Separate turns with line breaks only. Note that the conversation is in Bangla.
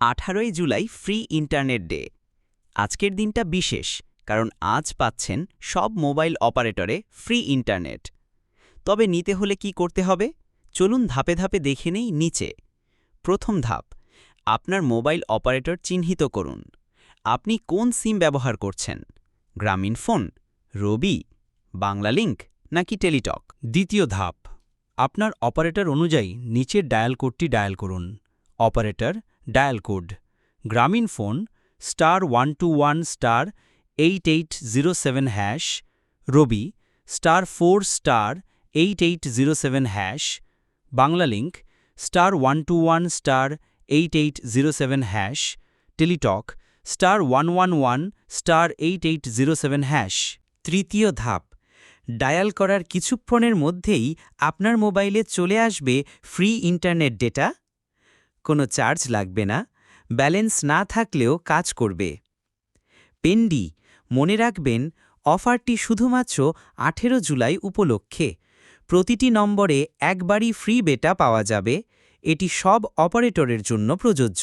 আঠারোই জুলাই ফ্রি ইন্টারনেট ডে। আজকের দিনটা বিশেষ, কারণ আজ পাচ্ছেন সব মোবাইল অপারেটরে ফ্রি ইন্টারনেট। তবে নিতে হলে কি করতে হবে? চলুন ধাপে ধাপে দেখে নেই নিচে। প্রথম ধাপ, আপনার মোবাইল অপারেটর চিহ্নিত করুন। আপনি কোন সিম ব্যবহার করছেন? গ্রামীণ ফোন, রবি বাংলালিংক নাকি টেলিটক?
দ্বিতীয় ধাপ, আপনার অপারেটর অনুযায়ী নিচের ডায়াল কোডটি ডায়াল করুন। Operator dial code. Grameenphone star one two one star eight eight zero seven hash. Robi star four star eight eight zero seven hash. Banglalink star one two one star eight eight zero seven hash. Teletalk star one one one star eight eight zero seven hash. তৃতীয় ধাপ। ডায়াল করার কিছুক্ষণের মধ্যেই আপনার মোবাইলে চলে আসবে ফ্রি ইন্টারনেট ডেটা। কোনো চার্জ লাগবে না, ব্যালেন্স না থাকলেও কাজ করবে। পেন্ডি, মনে রাখবেন, অফারটি শুধুমাত্র আঠেরো জুলাই উপলক্ষে। প্রতিটি নম্বরে একবারই ফ্রি বেটা পাওয়া যাবে, এটি সব অপারেটরের জন্য প্রযোজ্য।